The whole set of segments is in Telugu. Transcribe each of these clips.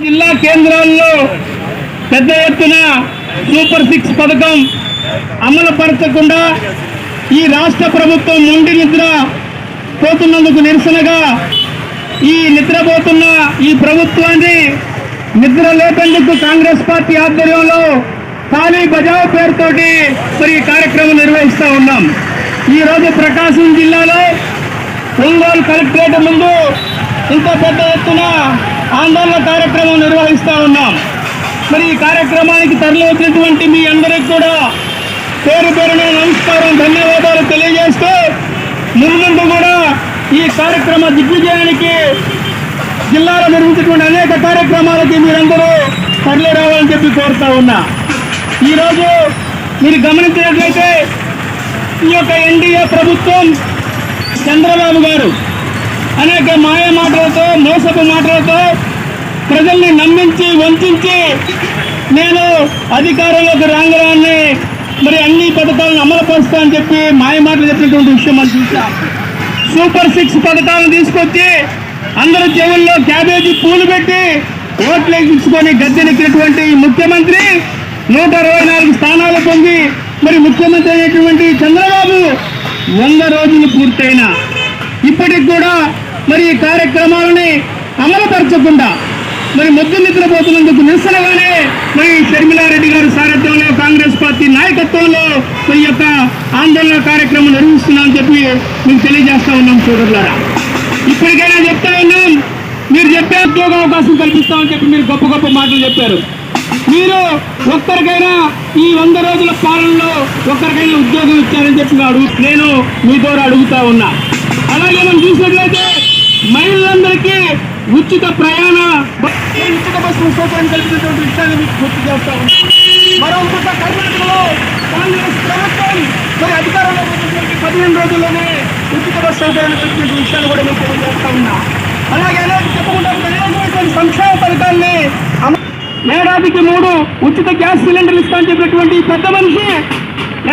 జిల్లా కేంద్రాల్లో పెద్ద ఎత్తున సూపర్ సిక్స్ పథకం అమలు పరచకుండా ఈ రాష్ట్ర ప్రభుత్వం మొండి నిద్ర పోతున్నందుకు నిరసనగా ఈ నిద్రపోతున్న ఈ ప్రభుత్వాన్ని నిద్ర లేపేందుకు కాంగ్రెస్ పార్టీ ఆధ్వర్యంలో ఖాళీ బజావ్ పేరుతోటి మరి కార్యక్రమం నిర్వహిస్తూ ఉన్నాం. ఈరోజు ప్రకాశం జిల్లాలో ఒంగోలు కలెక్టరేట్ ముందు ఇంత పెద్ద ఎత్తున ఆందోళన కార్యక్రమం నిర్వహిస్తూ ఉన్నాం. మరి ఈ కార్యక్రమానికి తరలి వచ్చినటువంటి మీ అందరికి కూడా పేరు పేరున నమస్కారం ధన్యవాదాలు తెలియజేస్తూ ముందు కూడా ఈ కార్యక్రమ దిగ్విజయానికి జిల్లాలో నిర్మించినటువంటి అనేక కార్యక్రమాలకి మీరందరూ తరలి రావాలని చెప్పి కోరుతా ఉన్నా. ఈరోజు మీరు గమనించినట్లయితే ఈ యొక్క ఎన్డీఏ ప్రభుత్వం చంద్రబాబు గారు అనేక మాయ మాటలతో మోసపు మాటలతో ప్రజల్ని నమ్మించి వంచించి నేను అధికారంలోకి రాంగరాన్ని మరి అన్ని పథకాలను అమలు పరుస్తా అని చెప్పి మాయ మాటలు చెప్పినటువంటి విషయం మనం చూసాం సూపర్ సిక్స్ పథకాలను తీసుకొచ్చి అందరి చెవుల్లో క్యాబేజీ పూలు పెట్టి ఓట్లు ఎక్కించుకొని గద్దెనెక్కినటువంటి ముఖ్యమంత్రి నూట అరవై నాలుగు స్థానాలు పొంది మరి ముఖ్యమంత్రి అయినటువంటి చంద్రబాబు వంద రోజులు పూర్తయినా. ఇప్పటికి కూడా మరి ఈ కార్యక్రమాలని అమలుపరచకుండా మరి ముద్దు నిద్రపోతున్నందుకు నిరసనగానే మరి షర్మిలారెడ్డి గారి సారథ్యంలో కాంగ్రెస్ పార్టీ నాయకత్వంలో మరి ఈ యొక్క ఆందోళన కార్యక్రమం నిర్వహిస్తున్నామని చెప్పి మేము తెలియజేస్తా ఉన్నాం సోదరులారా. ఇప్పటికైనా చెప్తా ఉన్నాం మీరు చెప్పే ఉద్యోగ అవకాశం కల్పిస్తామని చెప్పి మీరు గొప్ప గొప్ప మాటలు చెప్పారు. మీరు ఒక్కరికైనా ఈ వంద రోజుల పాలనలో ఒక్కరికైనా ఉద్యోగం ఇచ్చారని చెప్పి అడుగు నేను మీ ద్వారా అడుగుతా ఉన్నా. అలాగే మనం చూసినట్లయితే మహిళలందరికీ ఉచిత ప్రయాణ ఉచిత బస్సు సౌకర్యం కలిగినటువంటి విషయాన్ని మీకు గుర్తు చేస్తా ఉన్నాం. కర్ణాటకలో కాంగ్రెస్ ప్రభుత్వం మరి అధికారంలో ఉన్నటువంటి పదిహేను రోజుల్లోనే ఉచిత బస్సు సౌకర్యాన్ని కలిగినటువంటి విషయాన్ని కూడా మీకు తెలియజేస్తా ఉన్నా. అలాగే అనేక చెప్పకుండా అనేకమైనటువంటి సంక్షేమ పథకాన్ని ఏడాదికి మూడు ఉచిత గ్యాస్ సిలిండర్లు ఇస్తా అని చెప్పినటువంటి పెద్ద మనిషి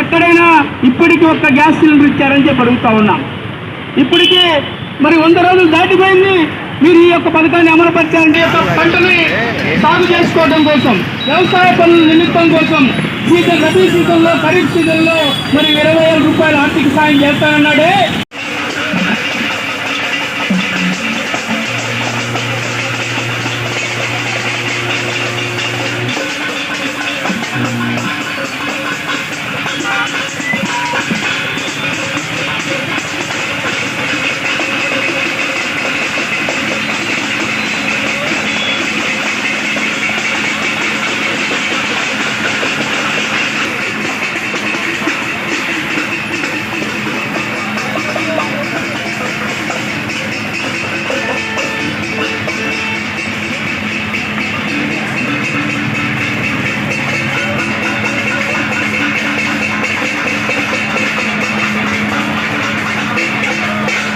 ఎక్కడైనా ఇప్పటికీ ఒక్క గ్యాస్ సిలిండర్ ఇచ్చారని చెప్పి అడుగుతా ఉన్నాం. ఇప్పటికీ మరి వంద రోజులు దాటిపోయింది. మీరు ఈ యొక్క పథకాన్ని అమలుపరచాలంటే యొక్క పంటని సాగు చేసుకోవడం కోసం వ్యవసాయ పనుల నిమిత్తం కోసం సీజన్ రబీ సీజన్లో ఖరీఫ్ సీజన్లో మరి ఇరవై వేల రూపాయల ఆర్థిక సాయం చేస్తానన్నాడే.